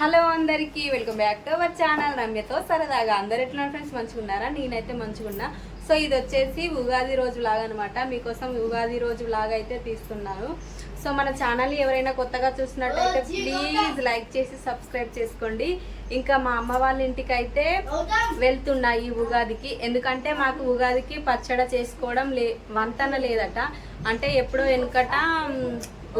Hello అందరికీ welcome back to our channel. రమ్యతో సరదాగా అందరు ఎట్లా ఫ్రెండ్స్ మంచిగా ఉన్నారా నేనైతే మంచిగా ఉన్నా సో ఇది వచ్చేసి ఉగాది రోజు లాగా అనమాట మీకోసం ఉగాది రోజు లాగా అయితే తీస్తున్నాను సో మన ఛానల్ ఎవరైనా కొత్తగా చూసినట్టయితే ప్లీజ్ లైక్ చేసి సబ్స్క్రైబ్ చేసుకోండి. ఇంకా మా అమ్మ వాళ్ళ ఇంటికి అయితే వెళ్తున్నా ఈ ఉగాదికి. ఎందుకంటే మాకు ఉగాదికి పచ్చడి చేసుకోవడం లే వంతన లేదట. అంటే ఎప్పుడో వెనుకట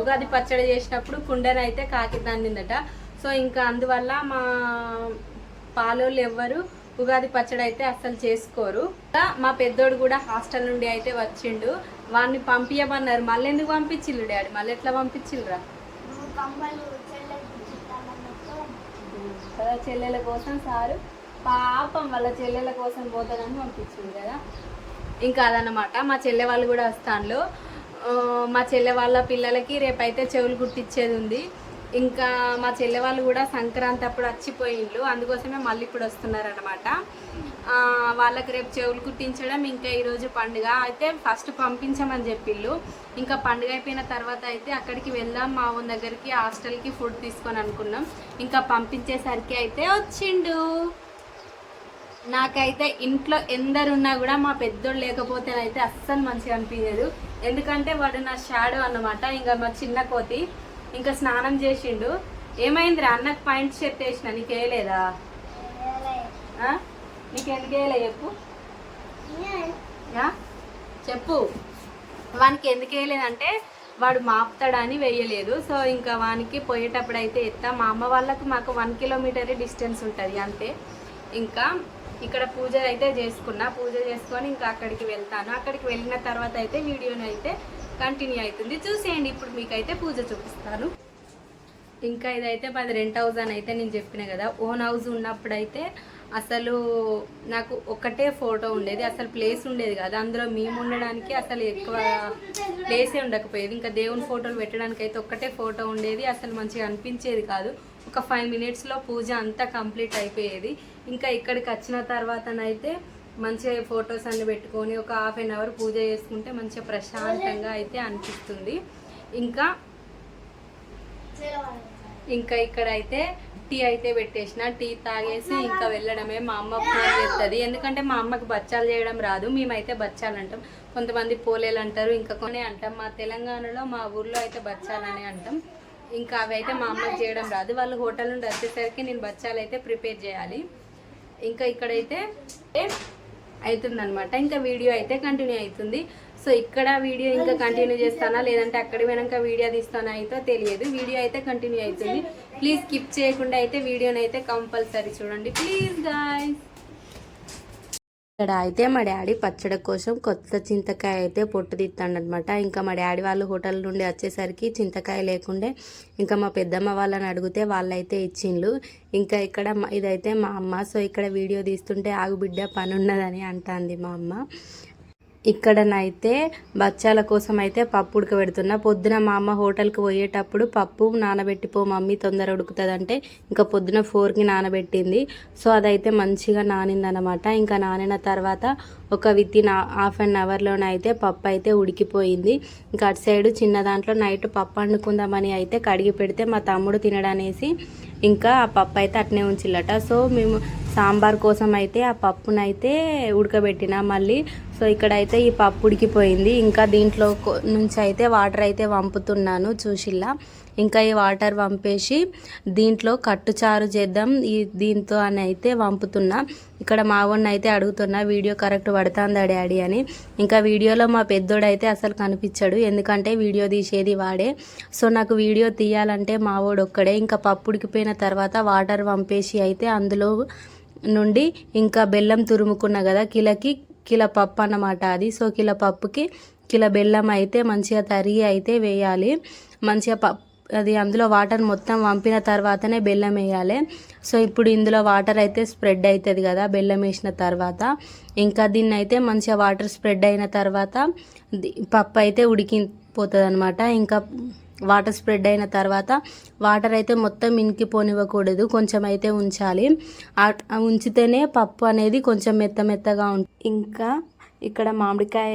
ఉగాది పచ్చడి చేసినప్పుడు కుండనైతే కాకి తండిందట సో ఇంకా అందువల్ల మా పాలోళ్ళు ఎవ్వరు ఉగాది పచ్చడి అయితే అస్సలు చేసుకోరు. మా పెద్దోడు కూడా హాస్టల్ నుండి అయితే వచ్చిండు. వాడిని పంపించమన్నారు మళ్ళీ ఎందుకు పంపించిల్లు డాడీ? మళ్ళీ ఎట్లా పంపించిల్లురా కదా చెల్లెల కోసం సారు. పాపం వాళ్ళ చెల్లెల కోసం పోతానని పంపించింది కదా. ఇంకా అదనమాట మా చెల్లె వాళ్ళు కూడా వస్తాను మా చెల్లె వాళ్ళ పిల్లలకి రేపైతే చెవులు కుట్టించేది ఉంది. ఇంకా మా చెల్లె వాళ్ళు కూడా సంక్రాంతి అప్పుడు వచ్చిపోయిండ్రు అందుకోసమే మళ్ళీ ఇప్పుడు వస్తున్నారనమాట వాళ్ళకి రేపు చెవులు కుట్టించడం ఇంకా ఈరోజు పండుగ. అయితే ఫస్ట్ పంపించమని చెప్పిళ్ళు. ఇంకా పండుగ అయిపోయిన తర్వాత అయితే అక్కడికి వెళ్దాం. మా ఊరి దగ్గరికి హాస్టల్కి ఫుడ్ తీసుకొని అనుకున్నాం. ఇంకా పంపించేసరికి అయితే వచ్చిండు. నాకైతే ఇంట్లో ఎందరున్నా కూడా మా పెద్దోడు లేకపోతేనైతే అస్సలు మంచిగా అనిపించదు. ఎందుకంటే వాడు నా షాడో అన్నమాట. ఇంకా మా చిన్న కోతి. ఇంకా స్నానం చేసిండు. ఏమైందిరా? అన్నకు పాయింట్ షర్ట్ వేసిన నీకు వేయలేదా ఆ? నీకు ఎందుకు వేయలే చెప్పు? చెప్పు వానికి ఎందుకు వేయలేదంటే వాడు మాపుతాడని వేయలేదు సో ఇంకా వానికి పోయేటప్పుడు అయితే ఎత్తా. మా అమ్మ వాళ్ళకు మాకు వన్ కిలోమీటర్ డిస్టెన్స్ ఉంటుంది. అంతే. ఇంకా ఇక్కడ పూజ అయితే చేసుకున్నా. పూజ చేసుకొని ఇంకా అక్కడికి వెళ్తాను. అక్కడికి వెళ్ళిన తర్వాత అయితే వీడియోని అయితే కంటిన్యూ అవుతుంది. చూసేయండి ఇప్పుడు మీకైతే పూజ చూపిస్తాను. ఇంకా ఇదైతే పది రెంట్ హౌస్ అని అయితే నేను చెప్పిన కదా ఓన్ హౌస్ ఉన్నప్పుడైతే అసలు నాకు ఒకటే ఫోటో ఉండేది అసలు ప్లేస్ ఉండేది కదా. అందులో మేము ఉండడానికి అసలు ఎక్కువ ప్లేసే ఉండకపోయేది. ఇంకా దేవుని ఫోటోలు పెట్టడానికి అయితే ఒక్కటే ఫోటో ఉండేది అసలు మంచిగా అనిపించేది కాదు. ఒక ఫైవ్ మినిట్స్లో పూజ అంతా కంప్లీట్ అయిపోయేది. ఇంకా ఇక్కడికి వచ్చిన తర్వాతనైతే మంచిగా ఫొటోస్ అన్ని పెట్టుకొని ఒక హాఫ్ అన్ అవర్ పూజ చేసుకుంటే మంచిగా ప్రశాంతంగా అయితే అనిపిస్తుంది. ఇంకా ఇంకా ఇక్కడ అయితే టీ అయితే పెట్టేసిన. టీ తాగేసి ఇంకా వెళ్ళడమే మా అమ్మ ఫోన్ చేస్తుంది ఎందుకంటే మా అమ్మకి బచ్చాలు చేయడం రాదు. మేమైతే బచ్చాలు అంటాం. కొంతమంది పోలేలు అంటారు. ఇంకా కొన్ని అంటాం. మా తెలంగాణలో మా ఊర్లో అయితే బచ్చాలని అంటాం. ఇంకా అవి అయితే మా అమ్మకి చేయడం రాదు. వాళ్ళు హోటల్ నుండి వచ్చేసరికి నేను బచ్చాలు అయితే ప్రిపేర్ చేయాలి. ఇంకా ఇక్కడైతే అవుతుందనమాట ఇంకా వీడియో అయితే కంటిన్యూ అవుతుంది. సో ఇక్కడ వీడియో ఇంకా కంటిన్యూ చేస్తానా? లేదంటే అక్కడ పోయినాక వీడియో తీస్తానా అయితే తెలియదు. వీడియో అయితే కంటిన్యూ అవుతుంది. ప్లీజ్ స్కిప్ చేయకుండా అయితే వీడియోని అయితే కంపల్సరీ చూడండి. ప్లీజ్ గాయస్ ఇక్కడ అయితే మా డాడీ పచ్చడి కోసం కొత్త చింతకాయ అయితే పొట్టు తీస్తాడనమాట ఇంకా మా డాడీ వాళ్ళు హోటల్ నుండి వచ్చేసరికి చింతకాయ లేకుండే ఇంకా మా పెద్దమ్మ వాళ్ళని అడిగితే వాళ్ళైతే ఇచ్చిండ్రు ఇంకా ఇక్కడ ఇదైతే మా అమ్మ. సో ఇక్కడ వీడియో తీస్తుంటే ఆగుబిడ్డ పని ఉన్నదని అంటాంది మా అమ్మ. ఇక్కడనైతే బచ్చాల కోసం అయితే పప్పు ఉడకబెడుతున్నా. పొద్దున మా అమ్మ హోటల్కి పోయేటప్పుడు పప్పు నానబెట్టిపో మమ్మీ తొందర ఉడుకుతుందంటే ఇంకా పొద్దున ఫోర్కి నానబెట్టింది. సో అదైతే మంచిగా నానిందనమాట. ఇంకా నానిన తర్వాత ఒక విత్ ఇన్ హాఫ్ అన్ అవర్లోనైతే పప్పు అయితే ఉడికిపోయింది. ఇంకా అటు సైడ్ చిన్న దాంట్లో నైట్ పప్పు వండుకుందామని అయితే కడిగి పెడితే మా తమ్ముడు తినడనేసి ఇంకా ఆ పప్పు అయితే అట్నే ఉంచిల్లట. సో మేము సాంబార్ కోసం అయితే ఆ పప్పునైతే ఉడకబెట్టిన మళ్ళీ. సో ఇక్కడైతే ఈ పప్పు ఉడికిపోయింది. ఇంకా దీంట్లో నుంచి అయితే వాటర్ అయితే వంపుతున్నాను చూసిల్లా. ఇంకా ఈ వాటర్ వంపేసి దీంట్లో కట్టుచారు చేద్దాం. ఈ దీంతో అని అయితే వంపుతున్నా. ఇక్కడ మావన్న అయితే అడుగుతున్నా వీడియో కరెక్ట్ పడుతుందా డాడీ? అని. ఇంకా వీడియోలో మా పెద్దోడు అయితే అసలు కనిపించాడు. ఎందుకంటే వీడియో తీసేది వాడే. సో నాకు వీడియో తీయాలంటే మావోడు ఒక్కడే. ఇంకా పప్పుడికిపోయిన తర్వాత వాటర్ వంపేసి అయితే అందులో నుండి ఇంకా బెల్లం తురుముకున్న కదా కిలకి కిల పప్పు అన్నమాట అది. సో కిల పప్పుకి కిల బెల్లం అయితే మంచిగా తరిగి అయితే వేయాలి. మంచిగా పప్పు అది అందులో వాటర్ మొత్తం వంపిన తర్వాతనే బెల్లం వేయాలి. సో ఇప్పుడు ఇందులో వాటర్ అయితే స్ప్రెడ్ అవుతుంది కదా బెల్లం వేసిన తర్వాత. ఇంకా దీన్ని అయితే మంచిగా వాటర్ స్ప్రెడ్ అయిన తర్వాత పప్పు అయితే ఉడికిపోతుంది అనమాట ఇంకా వాటర్ స్ప్రెడ్ అయిన తర్వాత వాటర్ అయితే మొత్తం ఇంకిపోనివ్వకూడదు కొంచెం అయితే ఉంచాలి. ఉంచితేనే పప్పు అనేది కొంచెం మెత్త మెత్తగా ఉంటుంది ఇంకా ఇక్కడ మామిడికాయ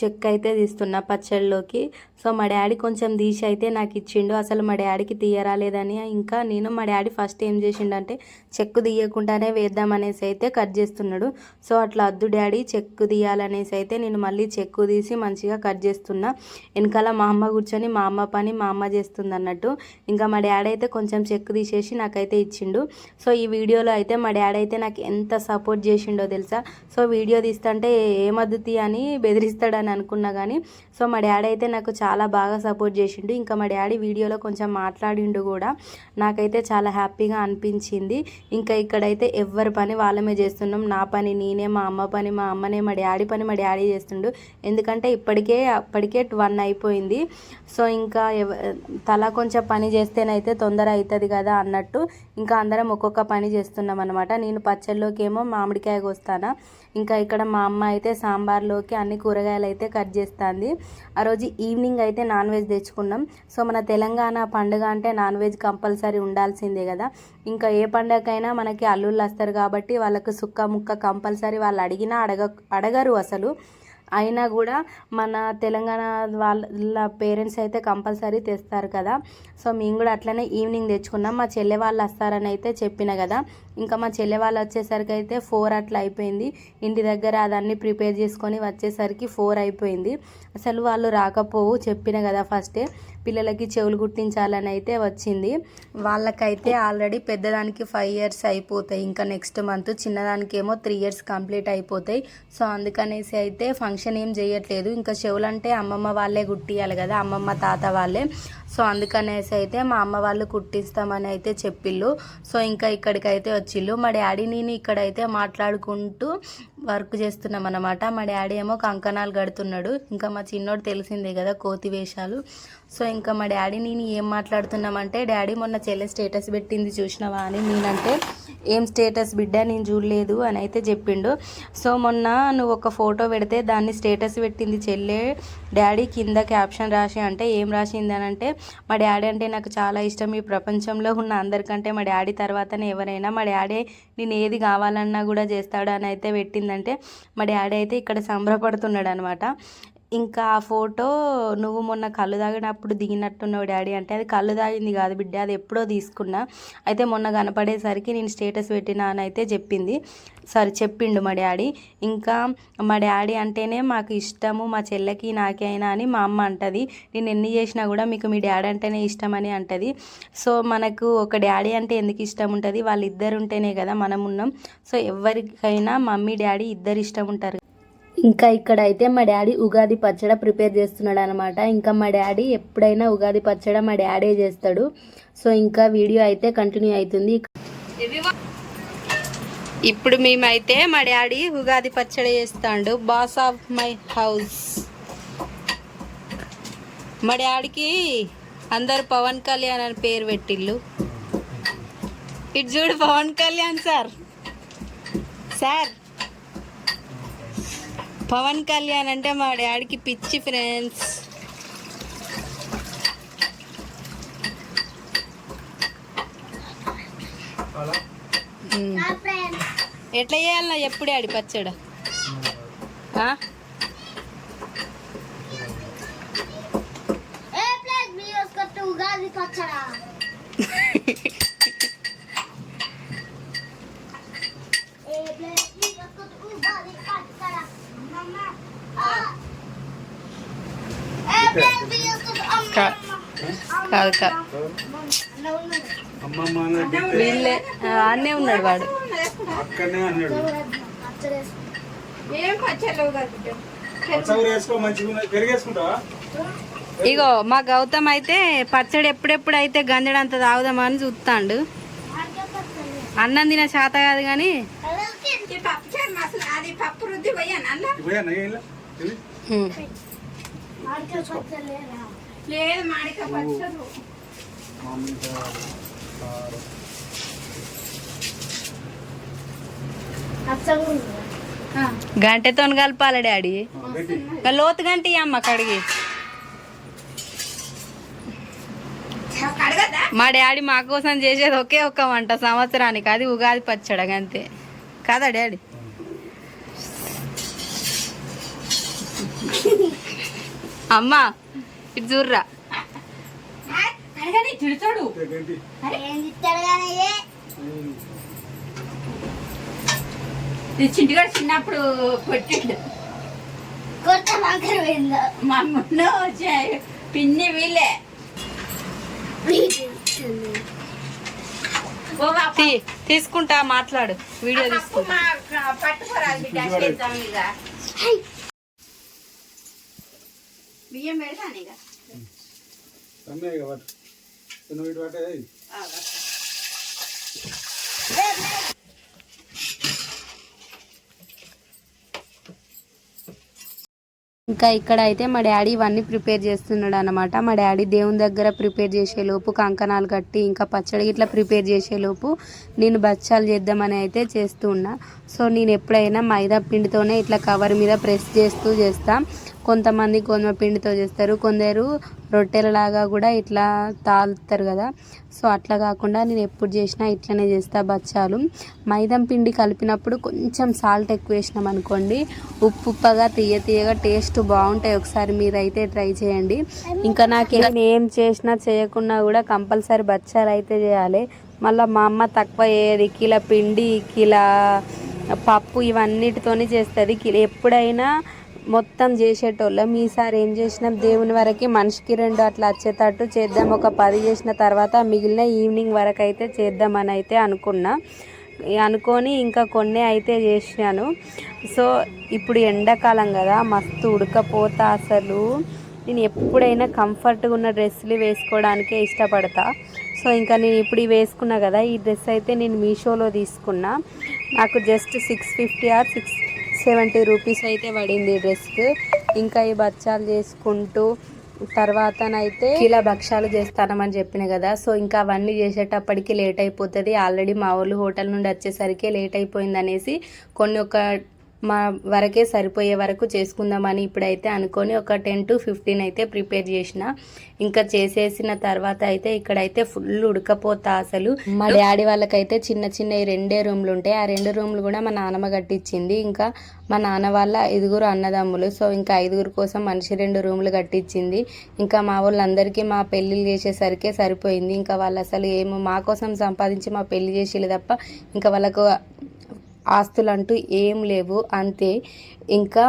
చెక్క అయితే తీస్తున్నా పచ్చళ్ళలోకి సో మా డాడీ కొంచెం తీసి అయితే నాకు ఇచ్చిండు. అసలు మా డాడీకి తీయరాలేదని. ఇంకా నేను మా డాడీ ఫస్ట్ ఏం చేసిండంటే చెక్కు తీయకుండానే వేద్దామనేసి అయితే కట్ చేస్తున్నాడు. సో అట్లా అద్దు డాడీ చెక్కు తీయాలనేసి అయితే నేను మళ్ళీ చెక్కు తీసి మంచిగా కట్ చేస్తున్నా. వెనకాల మా అమ్మ కూర్చొని మా అమ్మ పని మా అమ్మ చేస్తుంది అన్నట్టు ఇంకా మా డాడీ అయితే కొంచెం చెక్కు తీసేసి నాకైతే ఇచ్చిండు. సో ఈ వీడియోలో అయితే మా డాడీ అయితే నాకు ఎంత సపోర్ట్ చేసిండో తెలుసా? సో వీడియో తీస్తుంటే ఏమో పద్ధతి అని బెదిరిస్తాడని అనుకున్నా కానీ సో మా డాడీ అయితే నాకు చాలా బాగా సపోర్ట్ చేసిండు. ఇంకా మా డాడీ వీడియోలో కొంచెం మాట్లాడిండు కూడా. నాకైతే చాలా హ్యాపీగా అనిపించింది. ఇంకా ఇక్కడైతే ఎవరి పని వాళ్ళమే చేస్తున్నాం. నా పని నేనే మా అమ్మ పని మా అమ్మనే మా డాడీ పని మా డాడీ చేస్తుండు. ఎందుకంటే ఇప్పటికే అప్పటికే వన్ అయిపోయింది. సో ఇంకా ఎవ తలా కొంచెం పని చేస్తేనైతే తొందర అవుతుంది కదా అన్నట్టు. ఇంకా అందరం ఒక్కొక్క పని చేస్తున్నాం అనమాట నేను పచ్చళ్ళలోకి ఏమో మామిడికాయ కోస్తానా ఇంకా ఇక్కడ మా అమ్మ అయితే సాంబార్లోకి అన్ని కూరగాయలు అయితే కట్ చేస్తుంది. ఆ రోజు ఈవినింగ్ అయితే నాన్ వెజ్ తెచ్చుకున్నాం. సో మన తెలంగాణ పండుగ అంటే నాన్ వెజ్ కంపల్సరీ ఉండాల్సిందే కదా. ఇంకా ఏ పండగకైనా మనకి అల్లుళ్ళు వస్తారు కాబట్టి వాళ్ళకు సుక్క ముక్క కంపల్సరీ వాళ్ళు అడిగినా అడగ అడగరు అసలు. అయినా కూడా మన తెలంగాణ వాళ్ళ పేరెంట్స్ అయితే కంపల్సరీ తెస్తారు కదా. సో మేము కూడా అట్లనే ఈవినింగ్ తెచ్చుకున్నాం. మా చెల్లె వాళ్ళు వస్తారని అయితే చెప్పిన కదా. ఇంకా మా చెల్లె వాళ్ళు వచ్చేసరికి అయితే ఫోర్ అట్లా అయిపోయింది. ఇంటి దగ్గర అదన్నీ ప్రిపేర్ చేసుకొని వచ్చేసరికి ఫోర్ అయిపోయింది. అసలు వాళ్ళు రాకపోవు చెప్పిన కదా ఫస్టే. పిల్లలకి చెవులు కుట్టించాలని అయితే వచ్చింది. వాళ్ళకైతే ఆల్రెడీ పెద్దదానికి ఫైవ్ ఇయర్స్ అయిపోతాయి. ఇంకా నెక్స్ట్ మంత్ చిన్నదానికి ఏమో త్రీ ఇయర్స్ కంప్లీట్ అయిపోతాయి. సో అందుకనేసి అయితే ఫంక్షన్ ఏం చేయట్లేదు. ఇంకా చెవులు అంటే అమ్మమ్మ వాళ్ళే కుట్టియాలి కదా అమ్మమ్మ తాత వాళ్ళే. సో అందుకనేసి అయితే మా అమ్మ వాళ్ళు కుట్టిస్తామని అయితే చెప్పిళ్ళు. సో ఇంకా ఇక్కడికైతే వచ్చిళ్ళు. మా డాడీ నేను ఇక్కడైతే మాట్లాడుకుంటూ వర్క్ చేస్తున్నాం అనమాట మా డాడీ ఏమో కంకణాలు కడుతున్నాడు. ఇంకా మా చిన్నోడు తెలిసిందే కదా కోతి వేషాలు. సో ఇంకా మా డాడీ నేను ఏం మాట్లాడుతున్నామంటే డాడీ మొన్న చెల్లె స్టేటస్ పెట్టింది చూసినావా? అని నేనంటే ఏం స్టేటస్ బిడ్డ నేను చూడలేదు అని అయితే చెప్పిండు. సో మొన్న నువ్వు ఒక ఫోటో పెడితే దాన్ని స్టేటస్ పెట్టింది చెల్లె. డాడీ కింద క్యాప్షన్ రాసి అంటే ఏం రాసింది అని అంటే మా డాడీ అంటే నాకు చాలా ఇష్టం ఈ ప్రపంచంలో ఉన్న అందరికంటే మా డాడీ తర్వాతనే ఎవరైనా మా డాడీ నేను ఏది కావాలన్నా కూడా చేస్తాడు అని అయితే పెట్టింది పెట్టిందంటే మా డాడీ అయితే ఇక్కడ సంబరపడుతున్నాడు అనమాట ఇంకా ఆ ఫోటో నువ్వు మొన్న కళ్ళు తాగినప్పుడు దిగినట్టున్నావు డాడీ. అంటే అది కళ్ళు తాగింది కాదు బిడ్డ అది ఎప్పుడో తీసుకున్నా. అయితే మొన్న కనపడేసరికి నేను స్టేటస్ పెట్టినా అని అయితే చెప్పింది. సరే చెప్పిండు మా డాడీ. ఇంకా మా డాడీ అంటేనే మాకు ఇష్టము మా చెల్లెకి నాకైనా అని మా అమ్మ అంటది. నేను ఎన్ని చేసినా కూడా మీకు మీ డాడీ అంటేనే ఇష్టం అని అంటది. సో మనకు ఒక డాడీ అంటే ఎందుకు ఇష్టం ఉంటుంది? వాళ్ళిద్దరు ఉంటేనే కదా మనం ఉన్నాం. సో ఎవరికైనా మమ్మీ డాడీ ఇద్దరు ఇష్టం ఉంటారు. ఇంకా ఇక్కడ అయితే మా డాడీ ఉగాది పచ్చడి ప్రిపేర్ చేస్తున్నాడు అనమాట ఇంకా మా డాడీ ఎప్పుడైనా ఉగాది పచ్చడి మా డాడీ చేస్తాడు. సో ఇంకా వీడియో అయితే కంటిన్యూ అవుతుంది. ఇప్పుడు మేమైతే మా డాడీ ఉగాది పచ్చడి చేస్తాడు. Boss of my house. మా డాడీకి అందరు పవన్ కళ్యాణ్ అని పేరు పెట్టిల్లు. ఇటు చూడు పవన్ కళ్యాణ్ సార్. సార్ పవన్ కళ్యాణ్ అంటే మా డాడీకి పిచ్చి ఫ్రెండ్స్ ఎట్లా చేయాలన్నా ఎప్పుడు ఆడి పచ్చడ ఆ? ఏ ప్లేస్ మీ వస్కొట్టు ఉగాది పచ్చడా ఏ ప్లేస్ మీ వస్కొట్టు ఉగాది పచ్చడా అమ్మమ్మ ఆ. ఏ ప్లేస్ మీ వస్కొట్టు కా- అమ్మమ్మ కాదు కా అన్న ఉన్నాడు. అమ్మమ్మ అన్నట్టు వీళ్ళే ఆ, ఆడనే ఉన్నాడు వాడు అక్కడనే అన్నాడు పచ్చడేసుకో. పచ్చగురు వేసుకో మంచిగా ఉన్నది పెరిగేసుకుంటావా? ఇగో మా గౌతమ్ అయితే పచ్చడి ఎప్పుడెప్పుడు అయితే గంజడంత తాగుదామని చూస్తాండు. ఆడికే పచ్చడి. అన్నం? తిన. శాత కాదు కానీ నయ్య ఇలా లేదా? గంటతో కలపాలి డాడీ. లోతు గంట అమ్మ కడిగి. మా డాడీ మా కోసం చేసేది ఒకే ఒక్క వంట సంవత్సరానికి. అది ఉగాది పచ్చడి అంతే. కదా డాడీ? అమ్మా ఇటు చూర్రా. తిడతాడు చింటిగాడు చిన్నప్పుడు కొట్టిండు. కొత్త వంకర పోయిందో మా చే- పిన్ని తీ- తీసుకుంటా మాట్లాడు. వీడియో తీసుకుంటా. పట్టుకోరాదు ఇక బియ్యం పెడతాను ఇక. నువ్వు ఇటు ఇక్కడ అయితే మా డాడీ ఇవన్నీ ప్రిపేర్ చేస్తున్నాడు అనమాట మా డాడీ దేవుని దగ్గర ప్రిపేర్ చేసే లోపు కంకణాలు కట్టి ఇంకా పచ్చడి ఇట్లా ప్రిపేర్ చేసే లోపు నేను బచ్చాలు చేద్దామని అయితే చేస్తూ ఉన్నా. సో నేను ఎప్పుడైనా మైదా పిండితోనే ఇట్లా కవర్ మీద ప్రెస్ చేస్తూ చేస్తా. కొంతమంది గోధుమ పిండితో చేస్తారు కొందరు రొట్టెలలాగా కూడా ఇట్లా తాలుతారు కదా. సో అట్లా కాకుండా నేను ఎప్పుడు చేసినా ఇట్లనే చేస్తా బచ్చాలు. మైదం పిండి కలిపినప్పుడు కొంచెం సాల్ట్ ఎక్కువ వేసినాం అనుకోండి ఉప్పు ఉప్పగా తీయ తీయగా టేస్ట్ బాగుంటాయి. ఒకసారి మీరైతే ట్రై చేయండి. ఇంకా నాకు ఏం చేసినా చేయకున్నా కూడా కంపల్సరీ బచ్చాలు అయితే చేయాలి. మళ్ళీ మా అమ్మ తక్కువ ఏది? ఇలా పిండి ఇలా పప్పు ఇవన్నిటితోనే చేస్తుంది. ఎప్పుడైనా మొత్తం చేసేటోళ్ళం. ఈసారి ఏం చేసినాం? దేవుని వరకు మనిషికి రెండు అట్లా వచ్చేటట్టు చేద్దాం. ఒక పది చేసిన తర్వాత మిగిలిన ఈవినింగ్ వరకు అయితే చేద్దామని అయితే అనుకున్నా. అనుకొని ఇంకా కొన్ని అయితే చేసినాను. సో ఇప్పుడు ఎండాకాలం కదా మస్తు ఉడకపోతా అసలు. నేను ఎప్పుడైనా కంఫర్ట్గా ఉన్న డ్రెస్సులు వేసుకోవడానికే ఇష్టపడతా. సో ఇంకా నేను ఇప్పుడు ఇవి వేసుకున్నా కదా ఈ డ్రెస్ అయితే నేను మీషోలో తీసుకున్నా. నాకు just six fifty or six seventy rupees అయితే పడింది ఈ డ్రెస్కి ఇంకా ఈ బచ్చాలు చేసుకుంటూ తర్వాతనైతే ఇలా భక్షాలు చేస్తానమని చెప్పిన కదా సో ఇంకా అవన్నీ చేసేటప్పటికి లేట్ అయిపోతుంది. ఆల్రెడీ మా వాళ్ళు హోటల్ నుండి వచ్చేసరికి లేట్ అయిపోయింది అనేసి కొన్ని ఒక మా వరకే సరిపోయే వరకు చేసుకుందామని ఇప్పుడైతే అనుకొని ఒక టెన్ టు ఫిఫ్టీన్ అయితే ప్రిపేర్ చేసిన. ఇంకా చేసేసిన తర్వాత అయితే ఇక్కడైతే ఫుల్ ఉడకపోతా అసలు. మా డాడీ వాళ్ళకైతే చిన్న చిన్న రెండే రూమ్లు ఉంటాయి. ఆ రెండు రూమ్లు కూడా మా నాన్నమ్మ కట్టించింది ఇంకా మా నాన్న వాళ్ళ ఐదుగురు అన్నదమ్ములు. సో ఇంకా ఐదుగురు కోసం మనిషి రెండు రూమ్లు కట్టించింది ఇంకా మా వాళ్ళందరికీ మా పెళ్ళిళ్ళు చేసేసరికే సరిపోయింది. ఇంకా వాళ్ళు అసలు ఏమో మా కోసం సంపాదించి మా పెళ్ళి చేసేది తప్ప ఇంకా వాళ్ళకు ఆస్తులంటూ ఏం లేవు. అంతే. ఇంకా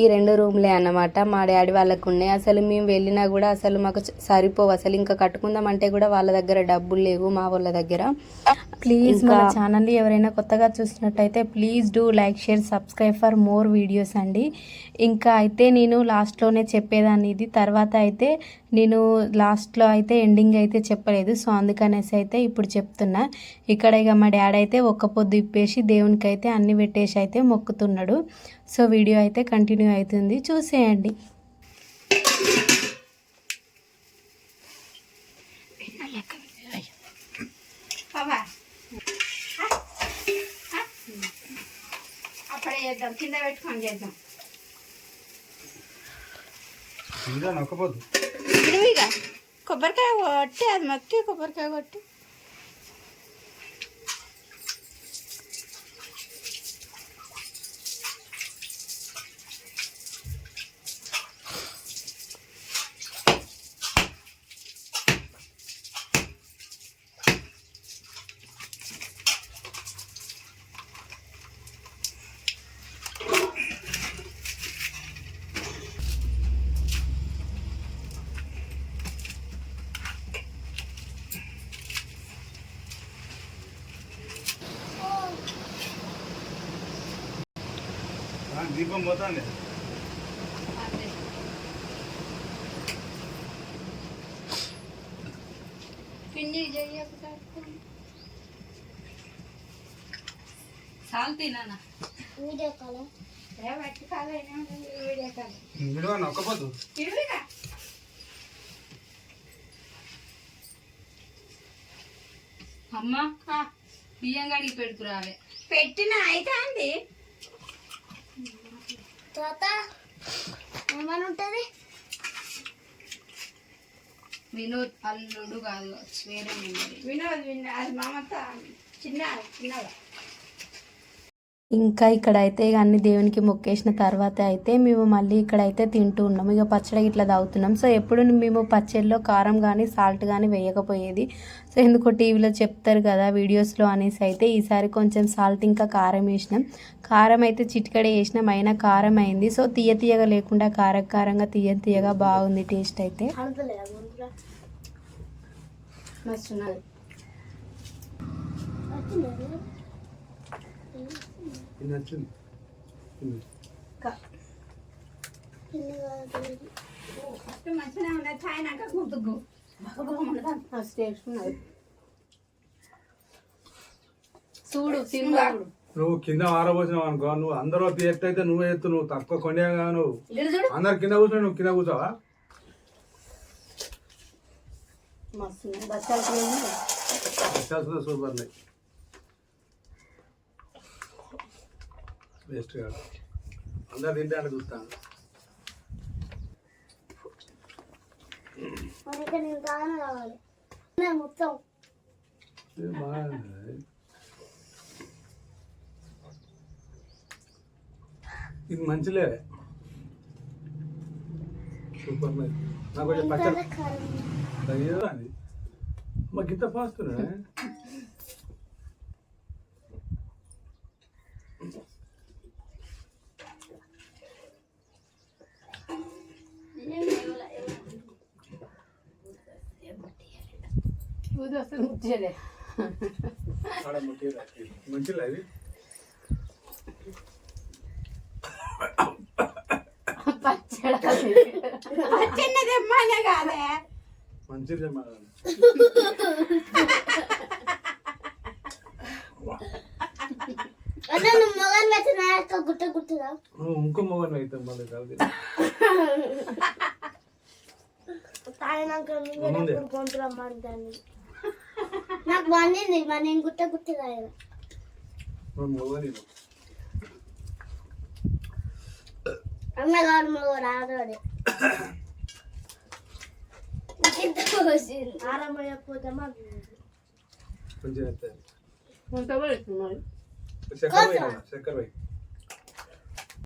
ఈ రెండు రూమ్లే అన్నమాట. మా డాడీ వాళ్ళకు ఉన్నాయి అసలు మేము వెళ్ళినా కూడా అసలు మాకు సరిపోవు. అసలు ఇంకా కట్టుకుందాం అంటే కూడా వాళ్ళ దగ్గర డబ్బులు లేవు మా వాళ్ళ దగ్గర. ప్లీజ్ మన ఛానల్ ఎవరైనా కొత్తగా చూసినట్టయితే please do like share subscribe for more videos అండి. ఇంకా అయితే నేను లాస్ట్లోనే చెప్పేదాన్ని ఇది. తర్వాత అయితే నేను లాస్ట్లో అయితే ఎండింగ్ అయితే చెప్పలేదు. సో అందుకనేసి అయితే ఇప్పుడు చెప్తున్నా. ఇక్కడ ఇక మా డాడీ అయితే ఒక్క పొద్దు ఇప్పేసి దేవునికి అయితే అన్ని పెట్టేసి అయితే మొక్కుతున్నాడు. సో వీడియో అయితే కంటిన్యూ అవుతుంది. చూసేయండి. అప్పుడే చేద్దాం. కింద పెట్టుకొని చేద్దాం. కొబ్బరికాయ కొట్టి అది మొక్కి కొబ్బరికాయ కొట్టి ఆ, దీపం పోతాంది పిండి చాలు తినా వీడియో కాల్ బట్టి కాలైనా వీడియో కాదు విడువ నొక్కపోద్దు ఇడివిగా అమ్మ బియ్యం గడికి పెడుకురావే పెట్టిన అయితే అండి తర్వాత ఏమని ఉంటుంది వినోద్ అల్లుడు కాదు వేరే వినోద్ వినోద్ అది మామతో చిన్న చిన్నగా. ఇంకా ఇక్కడ ఇక అన్ని దేవునికి మొక్కేసిన తర్వాత అయితే మేము మళ్ళీ ఇక్కడైతే తింటూ ఉన్నాము ఇక పచ్చడి ఇట్లా తాగుతున్నాం. సో ఎప్పుడు మేము పచ్చడిలో కారం కానీ సాల్ట్ కానీ వేయకపోయేది. సో ఎందుకో టీవీలో చెప్తారు కదా వీడియోస్లో అనేసి అయితే ఈసారి కొంచెం సాల్ట్ ఇంకా కారం వేసినాం. కారం అయితే చిటికడ వేసినాం. అయినా కారం అయింది. సో తీయ తీయగా లేకుండా కారం కారంగా తీయ తీయగా బాగుంది టేస్ట్ అయితే. అనుకోలేదా చూడు సినిమా నువ్వు కింద ఆరబోసినావు అనుకో నువ్వు అందరూ ఎత్తు అయితే నువ్వే ఎత్తు నువ్వు తక్కువ కొండగా నువ్వు. అందరు కింద కూర్చొని నువ్వు కింద కూర్చోవా? చేస్తుంది సూపర్ ఉన్నాయి. వేస్ట్ కాదు అందరు తింటే చూస్తాను. మొత్తం. ఇది మంచిలే. సూపర్ నాకు కొంచెం పచ్చడి. ఏదో అది మాకు ఇంత పాస్తున్నాడే వస్తుంది కాదే మంచిది అంటే నువ్వు మొగన్ వచ్చి నా యొక్క గుట్ట గుట్టుగా ఇంకో మొగన్ అయితే మళ్ళీ కాదు తాగినాక. నువ్వు నాకు వండింది మరి నేను గుట్ట నువ్వు మొగని అన్నగాడు మగవాడు ఆడవాడే. ఆరమయ్యకపోతే మాకు కొంచెం చక్కెర చక్కెర